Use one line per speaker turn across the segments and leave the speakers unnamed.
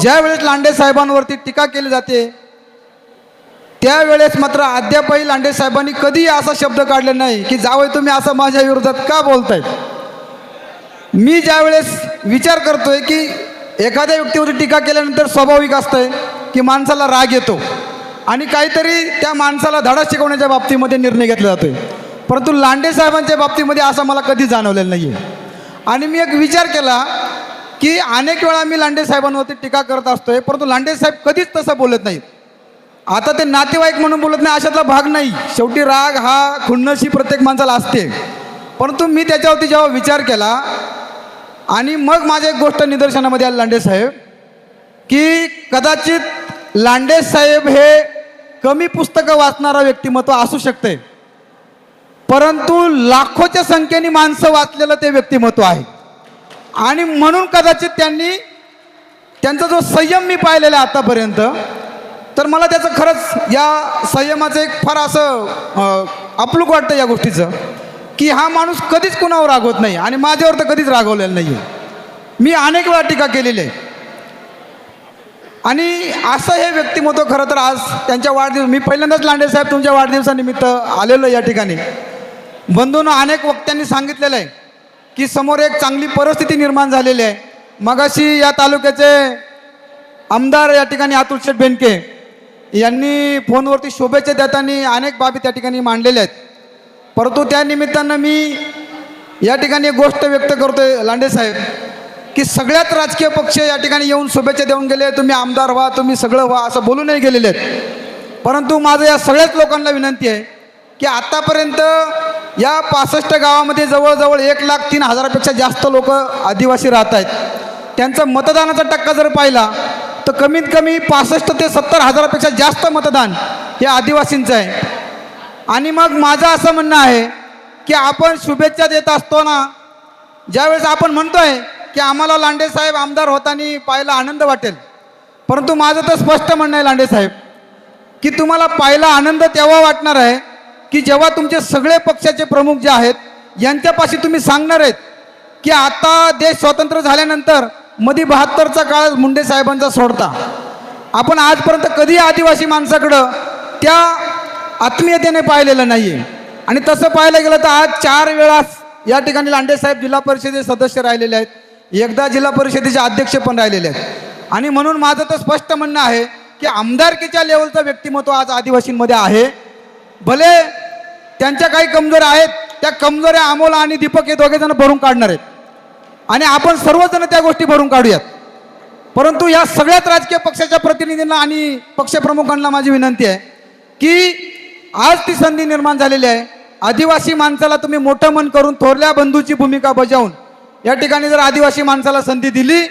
ज्या वेळेस लांडे साहेबांवरती टीका केली जाते त्यावेळेस मात्र अद्यापही लांडे साहेबांनी कधी असा शब्द काढला नाही की जावं तुम्ही असं माझ्या विरोधात का बोलताय? मी ज्या वेळेस विचार करतोय की एखाद्या व्यक्तीवरती टीका केल्यानंतर स्वाभाविक असतंय की माणसाला राग येतो आणि काहीतरी त्या माणसाला धडा शिकवण्याच्या बाबतीमध्ये निर्णय घेतला जातोय. परंतु लांडे साहेबांच्या बाबतीमध्ये असं मला कधी जाणवलेलं नाही आहे आणि मी एक विचार केला की अनेक वेळा मी लांडे साहेबांवरती टीका करत असतोय परंतु लांडे साहेब कधीच तसं बोलत नाहीत. आता ते नातेवाईक म्हणून बोलत नाही अशातला भाग नाही. शेवटी राग हा खुन्नशी प्रत्येक माणसाला असते. परंतु मी त्याच्यावरती जेव्हा विचार केला आणि मग माझी एक गोष्ट निदर्शनामध्ये आली लांडे साहेब की कदाचित लांडे साहेब हे कमी पुस्तकं वाचणारा व्यक्तिमत्व असू शकते परंतु लाखोच्या संख्येने माणसं वाचलेलं ते व्यक्तिमत्व आहे. आणि म्हणून कदाचित त्यांनी त्यांचा जो संयम मी पाहिलेला आहे आतापर्यंत तर मला त्याचं खरंच या संयमाचं एक फार असं आपलूक वाटतं या गोष्टीचं की हा माणूस कधीच कुणावर रागवत नाही आणि माझ्यावर तर कधीच रागवलेला नाही आहे मी अनेक वेळा टीका केलेली आहे. आणि असं हे व्यक्तिमत्व खरं तर आज त्यांच्या वाढदिवस मी पहिल्यांदाच लांडे साहेब तुमच्या वाढदिवसानिमित्त आलेलो आहे या ठिकाणी. बंधून अनेक वक्त्यांनी सांगितलेलं आहे. की समोर एक चांगली परिस्थिती निर्माण झालेली आहे. मगाशी या तालुक्याचे आमदार या ठिकाणी अतुल शेठ बेनके यांनी फोनवरती शुभेच्छा देताना अनेक बाबी त्या ठिकाणी मांडलेल्या आहेत. परंतु त्या निमित्तानं मी या ठिकाणी एक गोष्ट व्यक्त करतोय लांडे साहेब की सगळ्यात राजकीय पक्ष या ठिकाणी येऊन शुभेच्छा देऊन गेले तुम्ही आमदार व्हा तुम्ही सगळं व्हा असं बोलूनही गेलेले आहेत. परंतु माझं या सगळ्याच लोकांना विनंती आहे की आत्तापर्यंत या पासष्ट गावामध्ये जवळजवळ एक लाख तीन हजारापेक्षा जास्त लोक आदिवासी राहत आहेत. त्यांचा मतदानाचा टक्का जर पाहिला तर कमीत कमी पासष्ट ते सत्तर हजारापेक्षा जास्त मतदान हे आदिवासींचं आहे. आणि मग माझं असं म्हणणं आहे की आपण शुभेच्छा देत असतो ना ज्यावेळेस आपण म्हणतोय की आम्हाला लांडे साहेब आमदार होताना पाहायला आनंद वाटेल परंतु माझं तर स्पष्ट म्हणणं आहे लांडे साहेब की तुम्हाला पाहायला आनंद तेव्हा वाटणार आहे की जेव्हा तुमचे सगळे पक्षाचे प्रमुख जे आहेत यांच्यापाशी तुम्ही सांगणार आहेत की आता देश स्वतंत्र झाल्यानंतर मधी बहात्तरचा काळ मुंडे साहेबांचा सोडता. आपण आजपर्यंत कधी आदिवासी माणसाकडं त्या आत्मीयतेने पाहिलेलं नाही आहे आणि तसं पाहायला गेलं तर आज चार वेळा या ठिकाणी लांडे साहेब जिल्हा परिषदेचे सदस्य राहिलेले आहेत. एकदा जिल्हा परिषदेचे अध्यक्ष पण राहिलेले आहेत. आणि म्हणून माझं तर स्पष्ट म्हणणं आहे की आमदारकीच्या लेवलचं व्यक्तिमत्व आज आदिवासींमध्ये आहे. भले त्यांच्या काही कमजोऱ्या आहेत त्या कमजोऱ्या अमोला आणि दीपक हे दोघे जण भरून काढणार आहेत. आणि आपण सर्वजण त्या गोष्टी भरून काढूयात. परंतु या सगळ्याच राजकीय पक्षाच्या प्रतिनिधींना आणि पक्षप्रमुखांना माझी विनंती आहे की आज ती संधी निर्माण झालेली आहे. आदिवासी माणसाला तुम्ही मोठं मन करून थोरल्या बंधूची भूमिका बजावून या ठिकाणी जर आदिवासी माणसाला संधी दिली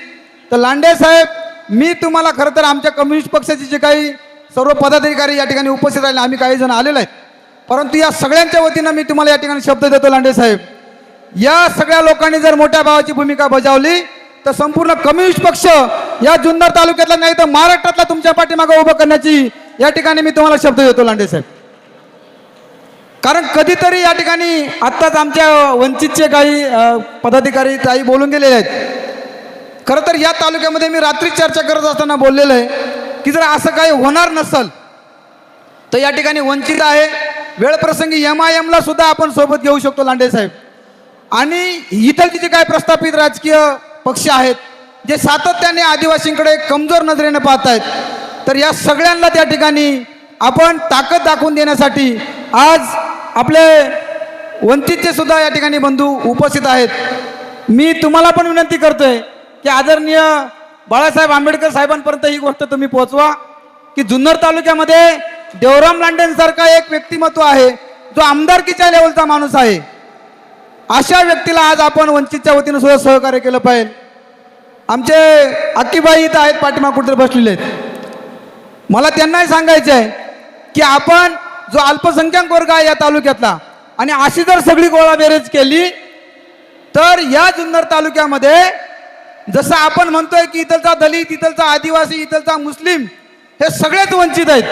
तर लांडे साहेब मी तुम्हाला खरं तर आमच्या कम्युनिस्ट पक्षाचे जे काही सर्व पदाधिकारी या ठिकाणी उपस्थित राहिले आम्ही काही जण आलेलो आहेत. परंतु या सगळ्यांच्या वतीनं मी तुम्हाला या ठिकाणी शब्द देतो लांडे साहेब. या सगळ्या लोकांनी जर मोठ्या भावाची भूमिका बजावली तर संपूर्ण कम्युनिस्ट पक्ष या जुन्नर तालुक्यातला नाही तर महाराष्ट्रातला तुमच्या पाठीमागे उभं करण्याची या ठिकाणी मी तुम्हाला शब्द देतो लांडे साहेब. कारण कधीतरी या ठिकाणी आत्ताच आमच्या वंचितचे काही पदाधिकारी ताई बोलून गेलेले आहेत. खरं तर या तालुक्यामध्ये मी रात्री चर्चा करत असताना बोललेलं आहे की जर असं काही होणार नसल तर या ठिकाणी वंचित आहे वेळप्रसंगी एम आय एमला सुद्धा आपण सोबत घेऊ शकतो लांडे साहेब. आणि इतर जे काय प्रस्थापित राजकीय पक्ष आहेत जे सातत्याने आदिवासींकडे कमजोर नजरेने पाहत आहेत तर या सगळ्यांना त्या ठिकाणी आपण ताकद दाखवून देण्यासाठी आज आपले वंचितचे सुद्धा या ठिकाणी बंधू उपस्थित आहेत. मी तुम्हाला पण विनंती करतोय की आदरणीय बाळासाहेब आंबेडकर साहेबांपर्यंत ही गोष्ट तुम्ही पोहोचवा की जुन्नर तालुक्यामध्ये देवराम लांडेंसारखा एक व्यक्तिमत्व आहे जो आमदारकीच्या लेवलचा माणूस आहे. अशा व्यक्तीला आज आपण वंचितच्या वतीनं सुद्धा सहकार्य केलं पाहिजे. आमचे अक्कीबाई इथं आहेत पाठीमाग कुठे बसलेले आहेत. मला त्यांनाही सांगायचं आहे की आपण जो अल्पसंख्याक वर्ग आहे या तालुक्यातला आणि अशी जर सगळी गोळा बेरेज केली तर या जुन्नर तालुक्यामध्ये जसं आपण म्हणतोय की इथलचा दलित इथलचा आदिवासी इथलचा मुस्लिम हे सगळेच वंचित आहेत.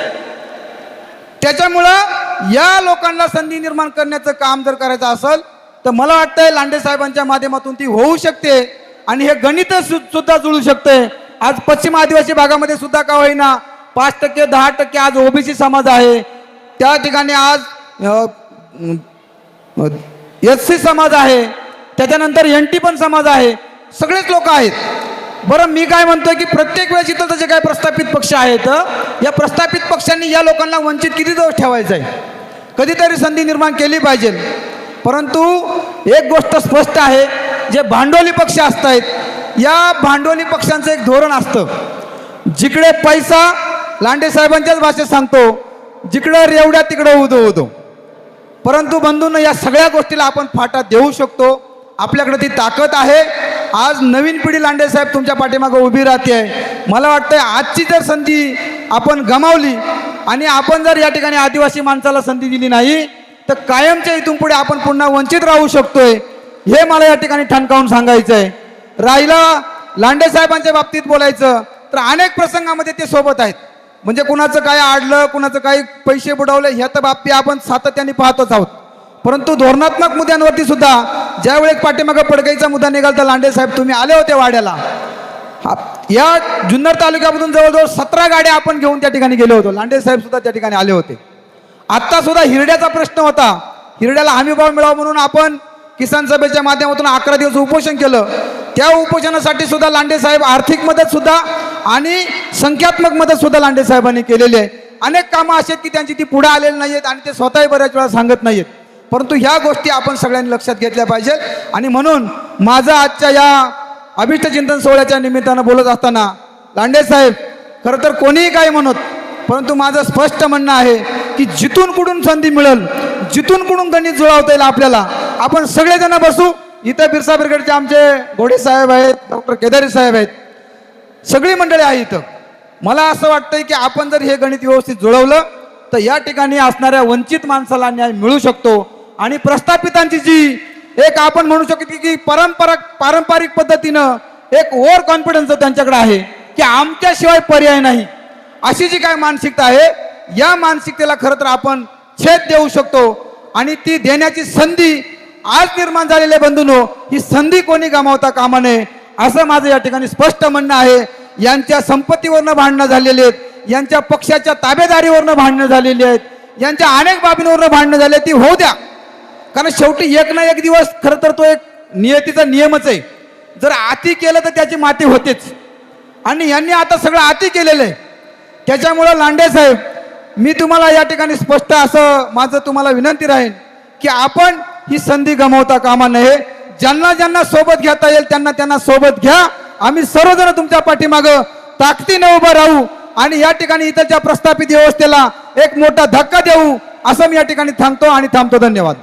त्याच्यामुळं या लोकांना संधी निर्माण करण्याचं काम जर करायचं असेल तर मला वाटतंय लांडे साहेबांच्या माध्यमातून ती होऊ शकते. आणि हे गणित सुद्धा जुळू शकते. आज पश्चिम आदिवासी भागामध्ये सुद्धा का होईना पाच टक्के दहा टक्के आज ओबीसी समाज आहे. त्या ठिकाणी आज एस सी समाज आहे. त्याच्यानंतर एन टी पण समाज आहे. सगळेच लोक आहेत. बरं मी काय म्हणतोय की प्रत्येक वेळेस इथं जे काय प्रस्थापित पक्ष आहेत या प्रस्थापित पक्षांनी या लोकांना वंचित किती दिवस ठेवायचं आहे? कधीतरी संधी निर्माण केली पाहिजे. परंतु एक गोष्ट स्पष्ट आहे जे भांडवली पक्ष असत आहेत या भांडवली पक्षांचं एक धोरण असतं. जिकडे पैसा लांडे साहेबांच्याच भाषेत सांगतो जिकडं रेवड्या तिकडं उदो उदो. परंतु बंधूंना या सगळ्या गोष्टीला आपण फाटा देऊ शकतो. आपल्याकडे ती ताकद आहे. आज नवीन पिढी लांडे साहेब तुमच्या पाठीमागं उभी राहते. आहे मला वाटतंय आजची जर संधी आपण गमावली आणि आपण जर या ठिकाणी आदिवासी माणसाला संधी दिली नाही तर कायमच्या इथून पुढे आपण पुन्हा वंचित राहू शकतोय. हे मला या ठिकाणी ठणकावून सांगायचं आहे राहिला लांडे साहेबांच्या बाबतीत बोलायचं तर अनेक प्रसंगामध्ये ते सोबत आहेत. म्हणजे कुणाचं काय आडलं कुणाचं काही पैसे बुडवले ह्या तर बाबती आपण सातत्याने पाहतच आहोत. परंतु धोरणात्मक मुद्द्यांवरती सुद्धा ज्यावेळेस पाठीमागं पडकाईचा मुद्दा निघाला तर लांडे साहेब तुम्ही आले होते वाड्याला. या जुन्नर तालुक्यामधून जवळजवळ सतरा गाड्या आपण घेऊन त्या ठिकाणी गेलो होतो. लांडे साहेब सुद्धा त्या ठिकाणी आले होते. आत्ता सुद्धा हिरड्याचा प्रश्न होता. हिरड्याला हमीभाव मिळावा म्हणून आपण किसान सभेच्या माध्यमातून अकरा दिवस उपोषण केलं. त्या उपोषणासाठी सुद्धा लांडे साहेब आर्थिक मदत सुद्धा आणि संख्यात्मक मदत सुद्धा लांडे साहेबांनी केलेली आहे. अनेक कामं अशी आहेत की त्यांची ती पुढे आलेली नाही आहेत आणि ते स्वतःही बऱ्याच वेळा सांगत नाहीत परंतु ह्या गोष्टी आपण सगळ्यांनी लक्षात घेतल्या पाहिजेत. आणि म्हणून माझा आजच्या या अभिष्टचिंतन सोहळ्याच्या निमित्तानं बोलत असताना लांडे साहेब खरं तर कोणीही काय म्हणत परंतु माझं स्पष्ट म्हणणं आहे की जिथून कुठून संधी मिळेल जिथून कुठून गणित जुळवता येईल आपल्याला आपण सगळेजण बसू. इथं बिरसा ब्रिगेडचे आमचे घोडे साहेब आहेत डॉक्टर केदारी साहेब आहेत. सगळी मंडळी आहे इथं. मला असं वाटतंय की आपण जर हे गणित व्यवस्थित जुळवलं तर या ठिकाणी असणाऱ्या वंचित माणसाला न्याय मिळू शकतो. आणि प्रस्थापितांची जी एक आपण म्हणू शकतो की परंपरा पारंपरिक पद्धतीनं एक ओव्हर कॉन्फिडन्स त्यांच्याकडे आहे की आमच्याशिवाय पर्याय नाही. अशी जी काय मानसिकता आहे या मानसिकतेला खरं तर आपण छेद देऊ शकतो आणि ती देण्याची संधी आज निर्माण झालेल्या बंधूनो ही संधी कोणी गमावता कामा नये असं माझं या ठिकाणी स्पष्ट म्हणणं आहे. यांच्या संपत्तीवरनं भांडणं झालेली आहेत यांच्या पक्षाच्या ताबेदारीवरनं भांडणं झालेली आहेत यांच्या अनेक बाबींवरनं भांडणं झाले ती होऊ द्या. कारण शेवटी एक ना एक दिवस खरं तर तो एक नियतीचा नियमच आहे. जर आती केलं तर त्याची माती होतेच. आणि यांनी आता सगळं आती केलेलं आहे. त्याच्यामुळं लांडे साहेब मी तुम्हाला या ठिकाणी स्पष्ट असं माझं तुम्हाला विनंती राहील की आपण ही संधी गमावता कामा नये. ज्यांना ज्यांना सोबत घेता येईल त्यांना त्यांना सोबत घ्या. आम्ही सर्वजण तुमच्या पाठीमागं ताकदीने उभं राहू आणि या ठिकाणी इतरच्या प्रस्थापित व्यवस्थेला एक मोठा धक्का देऊ असं मी या ठिकाणी थांबतो आणि थांबतो. धन्यवाद.